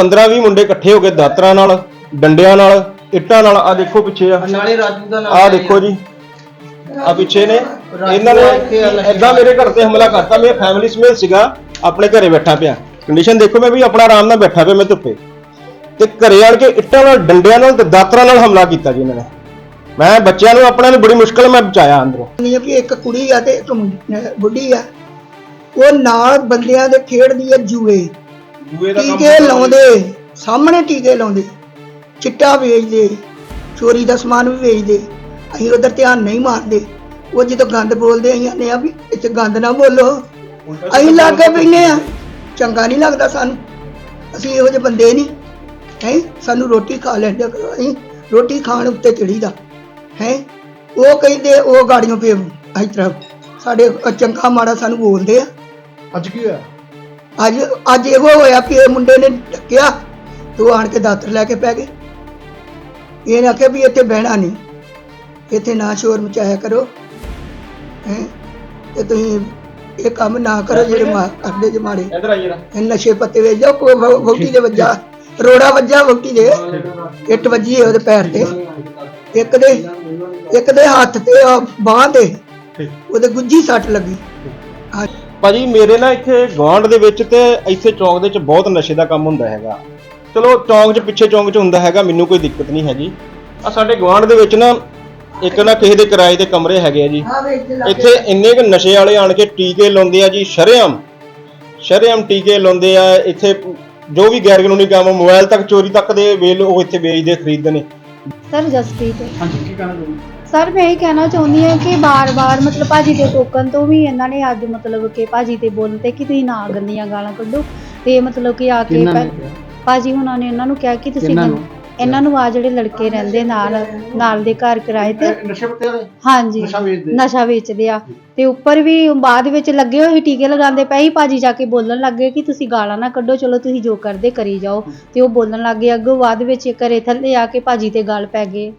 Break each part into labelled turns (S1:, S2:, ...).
S1: 15 20 ਮੁੰਡੇ ਇਕੱਠੇ ਹੋ ਕੇ ਦਾਤਰਾਂ ਨਾਲ ਡੰਡਿਆਂ ਨਾਲ ਇੱਟਾਂ ਨਾਲ ਆ ਦੇਖੋ ਪਿੱਛੇ ਆ।
S2: ਨਾਲੇ ਰਾਜੂ ਦਾ ਨਾਮ
S1: ਆ ਦੇਖੋ ਜੀ। ਆ ਪਿੱਛੇ ਨੇ। ਇਹਨਾਂ ਨੇ ਐਦਾਂ ਮੇਰੇ ਘਰ ਤੇ ਹਮਲਾ ਕਰਤਾ। ਮੈਂ ਫੈਮਿਲੀ ਸਮੇਤ ਸੀਗਾ ਆਪਣੇ ਘਰੇ ਬੈਠਾ ਪਿਆ। ਕੰਡੀਸ਼ਨ ਦੇਖੋ ਮੈਂ ਵੀ ਆਪਣਾ ਆਰਾਮ ਨਾਲ ਬੈਠਾ ਪਿਆ ਮੈਂ ਧੁੱਪੇ ਤੇ ਘਰੇ ਆਣ ਕੇ ਇੱਟਾਂ ਨਾਲ ਡੰਡਿਆਂ ਨਾਲ ਤੇ ਦਾਤਰਾਂ ਨਾਲ ਹਮਲਾ ਕੀਤਾ ਜੀ ਇਹਨਾਂ ਨੇ। ਮੈਂ ਬੱਚਿਆਂ ਨੂੰ ਆਪਣਿਆਂ ਨੂੰ ਬੜੀ ਮੁਸ਼ਕਲ ਮੈਂ ਬਚਾਇਆ ਅੰਦਰੋਂ।
S3: ਨਹੀਂ ਵੀ ਇੱਕ ਕੁੜੀ ਆ ਤੇ ਇੱਕ ਬੁੱਢੀ ਆ। ਉਹ ਨਾਲ ਬੰਦਿਆਂ ਦੇ ਖੇਡਦੀ ਆ ਜੂਏ। ਟੀਕੇ ਲਾਉਂਦੇ। ਸਾਹਮਣੇ ਟੀਕੇ ਲਾਉਂਦੇ। ਚਿੱਟਾ ਵੇਚਦੇ ਚੋਰੀ ਦਾ ਸਮਾਨ ਵੀ ਵੇਚਦੇ। ਅਸੀਂ ਉਧਰ ਧਿਆਨ ਨਹੀਂ ਮਾਰਦੇ। ਉਹ ਜਦੋਂ ਗੰਦ ਬੋਲਦੇ ਅਸੀਂ ਆਨੇ ਆ ਵੀ ਇੱਥੇ ਗੰਦ ਨਾ ਬੋਲੋ। ਅਸੀਂ ਲਾਗੇ ਬੈਨੇ ਆ ਚੰਗਾ ਨਹੀਂ ਲੱਗਦਾ ਸਾਨੂੰ। ਅਸੀਂ ਇਹੋ ਜਿਹੇ ਬੰਦੇ ਨਹੀਂ। ਹੈ? ਸਾਨੂੰ ਰੋਟੀ ਖਾ ਲੈਂਦੇ ਅਸੀਂ ਰੋਟੀ ਖਾਣ ਉੱਤੇ ਚੜੀਦਾ ਹੈ? ਉਹ ਕਹਿੰਦੇ ਉਹ ਗਾੜੀਆਂ ਪੇ ਇਸ ਤਰ੍ਹਾਂ ਸਾਡੇ ਚੰਗਾ ਮਾੜਾ ਸਾਨੂੰ ਬੋਲਦੇ ਆ।
S4: ਅੱਜ ਕੀ ਹੋਇਆ?
S3: ਅੱਜ ਅੱਜ ਇਹੋ ਹੋਇਆ ਕਿ ਇਹ ਮੁੰਡੇ ਨੇ ਡੱਕਿਆ ਤੇ ਆਣ ਕੇ ਦਾਤਰ ਲੈ ਕੇ ਪੈ ਗਏ ਇਹ ਨਾ ਕਿ ਵੀ ਇੱਥੇ ਬਹਿਣਾ ਨਹੀਂ ਇੱਥੇ ਨਾ ਸ਼ੋਰ ਮਚਾਇਆ ਕਰੋ ਹੈ ਤੇ ਤੁਸੀਂ ਇਹ ਕੰਮ ਨਾ ਕਰੋ ਜਿਹੜੇ ਮਾ ਕਰਦੇ ਜੇ ਮਾੜੇ।
S1: ਇਧਰ ਆ ਜਰਾ
S3: ਇਹ ਨਸ਼ੇ ਪੱਤੇ ਵੇਚ ਜਾਓ ਵਹੁ- ਵਹੁਟੀ ਦੇ ਵੱਜਾ ਰੋੜਾ ਵੱਜਾ ਵਹੁਟੀ ਦੇ। ਇੱਟ ਵੱਜੀ ਉਹਦੇ ਪੈਰ ਤੇ। ਇੱਕ ਦੇ ਇੱਕ ਦੇ ਹੱਥ ਤੇ ਬਾਹ ਤੇ ਉਹਦੇ ਗੁੱਜੀ ਸੱਟ ਲੱਗੀ।
S1: ਭਾਜੀ ਮੇਰੇ ਨਾਲ ਇੱਥੇ ਗਵਾਂਡ ਦੇ ਵਿੱਚ ਤੇ ਇੱਥੇ ਚੌਂਕ ਦੇ ਵਿੱਚ ਬਹੁਤ ਨਸ਼ੇ ਦਾ ਕੰਮ ਹੁੰਦਾ ਹੈਗਾ। ਚਲੋ ਚੌਂਕ 'ਚ ਪਿੱਛੇ ਚੌਂਕ 'ਚ ਹੁੰਦਾ ਹੈਗਾ ਮੈਨੂੰ ਕੋਈ ਦਿੱਕਤ ਨਹੀਂ ਹੈਗੀ। ਆ ਸਾਡੇ ਗਵਾਂਡ ਦੇ ਵਿੱਚ ਨਾ ਇੱਕ ਨਾ ਕਿਸੇ ਦੇ ਕਿਰਾਏ ਤੇ ਕਮਰੇ ਹੈਗੇ ਆ ਜੀ।
S3: ਇੱਥੇ
S1: ਇੰਨੇ ਕੁ ਨਸ਼ੇ ਵਾਲੇ ਆਣ ਕੇ ਟੀਕੇ ਲਾਉਂਦੇ ਆ ਜੀ ਸ਼ਰੇਆਮ। ਸ਼ਰੇਆਮ ਟੀਕੇ ਲਾਉਂਦੇ ਆ ਇੱਥੇ ਜੋ ਵੀ ਗੈਰ ਕਾਨੂੰਨੀ ਕੰਮ ਮੋਬਾਈਲ ਤੱਕ ਚੋਰੀ ਤੱਕ ਦੇ ਵੇਲ ਉਹ ਇੱਥੇ ਵੇਚਦੇ ਖਰੀਦਦੇ ਨੇ।
S5: ਸਰ ਜਸਪ੍ਰੀਤ
S4: ਹਾਂਜੀ ਕੀ ਕਹਿਣਾ ਚਾਹੁੰਦੇ
S5: ਸਰ ਮੈਂ ਇਹ ਕਹਿਣਾ ਚਾਹੁੰਦੀ ਹਾਂ ਕਿ ਬਾਰ-ਬਾਰ ਮਤਲਬ ਭਾਜੀ ਦੇ ਟੋਕਨ ਤੋਂ ਵੀ ਇਹਨਾਂ ਨੇ ਅੱਜ ਮਤਲਬ ਕਿ ਭਾਜੀ ਤੇ ਬੋਲਣ ਤੇ ਕਿ ਤੁਸੀਂ ਨਾ ਗੰਦੀਆਂ ਗਾਲਾਂ ਕੱਢੋ ਤੇ ਮਤਲਬ ਕਿ ਆ ਕੇ
S4: ਨੇ ਕਿਹਾ?
S5: ਭਾਜੀ ਉਹਨਾਂ ਨੇ ਇਹਨਾਂ ਨੂੰ ਕਿਹਾ ਕਿ ਤੁਸੀਂ
S4: ਨੂੰ?
S5: ਇਹਨਾਂ ਨੂੰ ਆ ਜਿਹੜੇ ਲੜਕੇ ਰਹਿੰਦੇ ਨਾਲ ਨਾਲ ਦੇ ਘਰ ਕਿਰਾਏ ਤੇ।
S4: ਇਹ ਨਸ਼ੇ ਪੱਤੇ ਵਾਲੇ
S5: ਹਾਂਜੀ।
S4: ਨਸ਼ਾ ਵੇਚਦੇ?
S5: ਨਸ਼ਾ ਵੇਚਦੇ ਆ। ਤੇ ਉੱਪਰ ਵੀ ਬਾਅਦ ਵਿੱਚ ਲੱਗੇ ਹੋਏ ਟੀਕੇ ਲਗਾਉਂਦੇ ਪਏ ਸੀ ਭਾਜੀ ਜਾ ਕੇ ਬੋਲਣ ਲੱਗ ਕਿ ਤੁਸੀਂ ਗਾਲਾਂ ਨਾ ਕੱਢੋ ਚਲੋ ਤੁਸੀਂ ਜੋ ਕਰਦੇ ਕਰੀ ਜਾਓ। ਤੇ ਉਹ ਬੋਲਣ ਲੱਗ ਅੱਗੋਂ ਬਾਅਦ ਵਿੱਚ ਘਰੇ ਥੱਲੇ ਆ ਕੇ ਭਾਜੀ ਤੇ ਗਾਲ ਪੈ ਗਏ।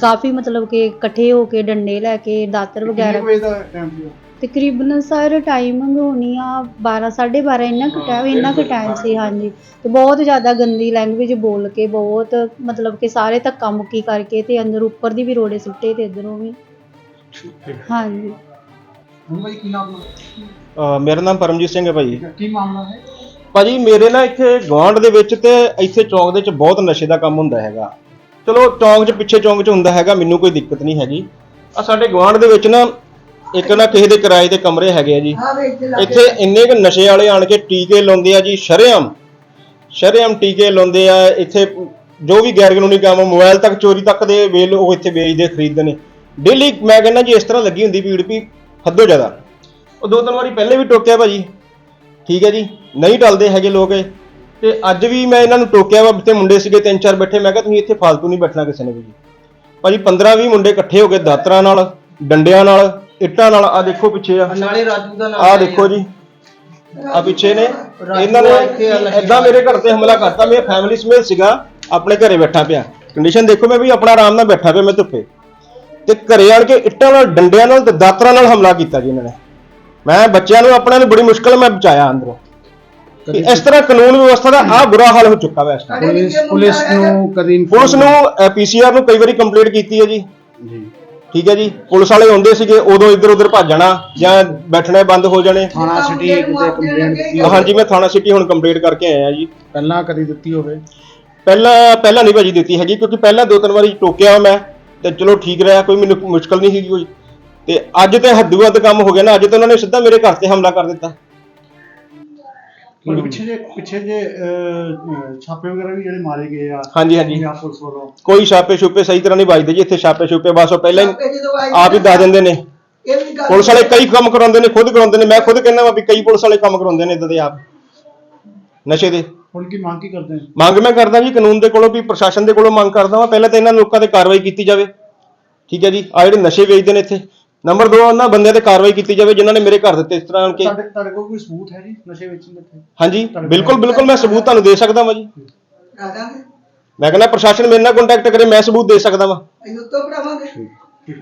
S5: ਕਾਫੀ ਮਤਲਬ ਕਿ ਇਕੱਠੇ ਹੋ ਕੇ ਡੰਡੇ ਲੈ ਕੇ ਦਾਤਰ ਵਗੈਰਾ।
S4: ਕਿੰਨੇ ਵਜੇ ਦਾ ਟਾਈਮ ਸੀ
S5: ਤਕਰੀਬਨ ਸਰ ਟਾਈਮਿੰਗ ਹੋਣੀ ਆ 12 12:30 ਇੰਨਾ ਕੁ ਟਾਈਮ ਇੰਨਾ ਕੁ ਟਾਈਮ ਸੀ ਹਾਂਜੀ। ਤੇ ਬਹੁਤ ਜ਼ਿਆਦਾ ਗੰਦੀ ਲੈਂਗੁਏਜ ਬੋਲ ਕੇ ਬਹੁਤ ਮਤਲਬ ਕਿ ਸਾਰੇ ਧੱਕਾ ਮੁੱਕੀ ਕਰਕੇ ਤੇ ਅੰਦਰ ਉੱਪਰ ਦੀ ਵੀ ਰੋੜੇ ਸੁੱਟੇ ਤੇ ਇਧਰੋਂ ਵੀ। ਹਾਂਜੀ।
S4: ਹੁਣ ਭਾਈ ਕੀ ਨਾਮ
S1: ਅਹ ਮੇਰਾ ਨਾਮ ਪਰਮਜੀਤ ਸਿੰਘ ਹੈ ਭਾਜੀ
S4: ਕੀ ਮਾਮਲਾ ਹੈ?
S1: ਭਾਜੀ ਮੇਰੇ ਨਾਲ ਇੱਥੇ ਗਵਾਂਡ ਦੇ ਵਿੱਚ ਤੇ ਇੱਥੇ ਚੌਂਕ ਦੇ ਵਿੱਚ ਬਹੁਤ ਨਸ਼ੇ ਦਾ ਕੰਮ ਹੁੰਦਾ ਹੈਗਾ। ਚਲੋ ਚੌਂਕ 'ਚ ਪਿੱਛੇ ਚੌਂਕ 'ਚ ਹੁੰਦਾ ਹੈਗਾ ਮੈਨੂੰ ਕੋਈ ਦਿੱਕਤ ਨਹੀਂ ਹੈਗੀ। ਆ ਸਾਡੇ ਗਵਾਂਡ ਦੇ ਵਿੱਚ ਨਾ ਇੱਕ ਨਾ ਕਿਸੇ ਦੇ ਕਿਰਾਏ ਤੇ ਕਮਰੇ ਹੈਗੇ ਆ ਜੀ।
S3: ਇੱਥੇ
S1: ਇੰਨੇ ਕੁ ਨਸ਼ੇ ਵਾਲੇ ਆਣ ਕੇ ਟੀਕੇ ਲਾਉਂਦੇ ਆ ਜੀ ਸ਼ਰੇਆਮ। ਸ਼ਰੇਆਮ ਟੀਕੇ ਲਾਉਂਦੇ ਆ ਇੱਥੇ ਜੋ ਵੀ ਗੈਰ ਕਾਨੂੰਨੀ ਕੰਮ ਮੋਬਾਈਲ ਤੱਕ ਚੋਰੀ ਤੱਕ ਦੇ ਵੇਲ ਉਹ ਇੱਥੇ ਵੇਚਦੇ ਖਰੀਦਦੇ ਨੇ। ਡੇਲੀ ਮੈਂ ਕਹਿੰਦਾ ਜੀ ਇਸ ਤਰ੍ਹਾਂ ਲੱਗੀ ਹੁੰਦੀ ਭੀੜ ਵੀ ਹੱਦੋਂ ਜ਼ਿਆਦਾ। ਉਹ ਦੋ ਤਿੰਨ ਵਾਰੀ ਪਹਿਲੇ ਵੀ ਟੋਕਿਆ ਭਾਜੀ। ਠੀਕ ਹੈ ਜੀ ਨਹੀਂ ਟਲਦੇ ਹੈਗੇ ਲੋਕ ਇਹ। ਤੇ ਅੱਜ ਵੀ ਮੈਂ ਇਹਨਾਂ ਨੂੰ ਟੋਕਿਆ ਵਾ ਤੇ ਮੁੰਡੇ ਸੀਗੇ ਤਿੰਨ ਚਾਰ ਬੈਠੇ ਮੈਂ ਕਿਹਾ ਤੁਸੀਂ ਇੱਥੇ ਫਾਲਤੂ ਨਹੀਂ ਬੈਠਣਾ ਕਿਸੇ ਨੇ ਵੀ ਜੀ। ਭਾਜੀ 15 20 ਮੁੰਡੇ ਇਕੱਠੇ ਹੋ ਕੇ ਦਾਤਰਾਂ ਨਾਲ ਡੰਡਿਆਂ ਨਾਲ ਇੱਟਾਂ ਨਾਲ ਆ ਦੇਖੋ ਪਿੱਛੇ ਆ।
S2: ਨਾਲੇ ਰਾਜੂ ਦਾ ਨਾਮ
S1: ਆ ਦੇਖੋ ਜੀ। ਆ ਪਿੱਛੇ ਨੇ। ਇਹਨਾਂ ਨੇ ਐਦਾਂ ਮੇਰੇ ਘਰ ਤੇ ਹਮਲਾ ਕਰਤਾ। ਮੈਂ ਫੈਮਿਲੀ ਸਮੇਤ ਸੀਗਾ ਆਪਣੇ ਘਰੇ ਬੈਠਾ ਪਿਆ। ਕੰਡੀਸ਼ਨ ਦੇਖੋ ਮੈਂ ਵੀ ਆਪਣਾ ਆਰਾਮ ਨਾਲ ਬੈਠਾ ਪਿਆ ਮੈਂ ਧੁੱਪੇ। ਤੇ ਘਰੇ ਆਣ ਕੇ ਇੱਟਾਂ ਨਾਲ ਡੰਡਿਆਂ ਨਾਲ ਤੇ ਦਾਤਰਾਂ ਨਾਲ ਹਮਲਾ ਕੀਤਾ ਜੀ ਇਹਨਾਂ ਨੇ। ਮੈਂ ਬੱਚਿਆਂ ਨੂੰ ਆਪਣਿਆਂ ਨੂੰ ਬੜੀ ਮੁਸ਼ਕਲ ਮੈਂ ਬਚਾਇਆ ਅੰਦਰੋਂ। ਇਸ ਤਰ੍ਹਾਂ ਕਾਨੂੰਨ ਵਿਵਸਥਾ ਦਾ ਆ ਬੁਰਾ ਹਾਲ ਹੋ ਚੁੱਕਾ ਵੈ ਇਸ
S4: ਪੁਲਿਸ ਨੂੰ ਕਦੀ
S1: ਪੁਲਿਸ ਨੂੰ ਪੀਸੀਆਰ ਨੂੰ ਕਈ ਵਾਰੀ ਕੰਪਲੀਟ ਕੀਤੀ ਹੈ ਜੀ।
S4: ਜੀ।
S1: ਠੀਕ ਹੈ ਜੀ ਪੁਲਿਸ ਵਾਲੇ ਆਉਂਦੇ ਸੀਗੇ ਉਦੋਂ ਇੱਧਰ ਉੱਧਰ ਭੱਜ ਜਾਣਾ ਜਾਂ ਬੈਠਣੇ ਬੰਦ ਹੋ ਜਾਣੇ?
S4: ਥਾਣਾ ਸਿਟੀ ਕਿਤੇ ਕੰਪਲੇਂਟ ਦਿੱਤੀ ਹੋਵੇ।
S1: ਹਾਂਜੀ ਮੈਂ ਥਾਣਾ ਸਿਟੀ ਹੁਣ ਕੰਪਲੀਟ ਕਰਕੇ ਆਇਆ ਜੀ।
S4: ਪਹਿਲਾਂ ਕਦੀ ਦਿੱਤੀ ਹੋਵੇ?
S1: ਪਹਿਲਾਂ ਪਹਿਲਾਂ ਨਹੀਂ ਭਾਜੀ ਦਿੱਤੀ ਹੈਗੀ ਕਿਉਂਕਿ ਪਹਿਲਾਂ ਦੋ ਤਿੰਨ ਵਾਰੀ ਟੋਕਿਆ ਮੈਂ ਤੇ ਚਲੋ ਠੀਕ ਰਿਹਾ ਕੋਈ ਮੈਨੂੰ ਮੁਸ਼ਕਲ ਨਹੀਂ ਸੀਗੀ ਕੋਈ। ਤੇ ਅੱਜ ਤੇ ਹੱਦੂ ਵੱਧ ਕੰਮ ਹੋ ਗਿਆ ਨਾ ਅੱਜ ਤੇ ਉਹਨਾਂ ਨੇ ਸਿੱਧਾ ਮੇਰੇ ਘਰ ਤੇ ਹਮਲਾ ਕਰ ਦਿੱਤਾ।
S4: ਪਰ ਪਿੱਛੇ ਜੇ ਪਿੱਛੇ ਜੇ ਅਹ, ਛਾਪੇ ਵਗੈਰਾ ਵੀ ਜਿਹੜੇ ਮਾਰੇ ਗਏ ਆ
S1: ਹਾਂਜੀ ਹਾਂਜੀ।
S4: ਪੰਜਾਬ ਪੁਲਿਸ ਵੱਲੋਂ।
S1: ਕੋਈ ਛਾਪੇ ਛੁਪੇ ਸਹੀ ਤਰ੍ਹਾਂ ਨਹੀਂ ਵੱਜਦੇ ਜੀ ਇੱਥੇ ਛਾਪੇ ਛੁਪੇ ਬਸ ਉਹ ਪਹਿਲਾਂ ਹੀ ਆਪ ਹੀ ਦੱਸ ਦਿੰਦੇ ਨੇ।
S3: ਇਹ ਵੀ ਗੱਲ
S1: ਪੁਲਿਸ ਵਾਲੇ ਕਈ ਕੰਮ ਕਰਾਉਂਦੇ ਨੇ ਖੁਦ ਕਰਾਉਂਦੇ ਨੇ ਮੈਂ ਖੁਦ ਕਹਿੰਦਾ ਵਾ ਵੀ ਕਈ ਪੁਲਿਸ ਵਾਲੇ ਕੰਮ ਕਰਾਉਂਦੇ ਨੇ ਇਦਾਂ ਦੇ ਆਪ। ਨਸ਼ੇ ਦੇ।
S4: ਹੁਣ ਕੀ ਮੰਗ ਕੀ ਕਰਦੇ ਨੇ?
S1: ਮੰਗ ਮੈਂ ਕਰਦਾ ਜੀ ਕਾਨੂੰਨ ਦੇ ਕੋਲੋਂ ਵੀ ਪ੍ਰਸ਼ਾਸਨ ਦੇ ਕੋਲੋਂ ਮੰਗ ਕਰਦਾ ਵਾਂ ਪਹਿਲਾਂ ਤਾਂ ਇਹਨਾਂ ਲੋਕਾਂ ਤੇ ਕਾਰਵਾਈ ਕੀਤੀ ਜਾਵੇ। ਠੀਕ ਹੈ ਜੀ ਆ ਜਿਹੜੇ ਨਸ਼ੇ ਵੇਚਦੇ ਨੇ ਇੱਥੇ ਨੰਬਰ 2 ਉਹਨਾਂ ਬੰਦਿਆਂ ਤੇ ਕਾਰਵਾਈ ਕੀਤੀ ਜਾਵੇ ਜਿਨ੍ਹਾਂ ਨੇ ਮੇਰੇ ਘਰ ਦਿੱਤੇ ਇਸ ਤਰ੍ਹਾਂ ਕਿ
S4: ਤੁਹਾਡੇ ਤੁਹਾਡੇ ਕੋਲ ਕੋਈ ਸਬੂਤ ਹੈ ਜੀ ਨਸ਼ੇ ਵੇਚਣ ਦੇ ਇੱਥੇ?
S1: ਹਾਂਜੀ ਬਿਲਕੁਲ ਬਿਲਕੁਲ ਮੈਂ ਸਬੂਤ ਤੁਹਾਨੂੰ ਦੇ ਸਕਦਾ ਵਾਂ ਜੀ। ਮੈਂ ਕਹਿੰਦਾ ਪ੍ਰਸ਼ਾਸਨ ਮੇਰੇ ਨਾਲ ਕੰਟੈਕਟ ਕਰੇ ਮੈਂ ਸਬੂਤ ਦੇ ਸਕਦਾ ਵਾਂ।
S3: ਅਸੀਂ ਉੱਤੋਂ ਪੜਾਵਾਂਗੇ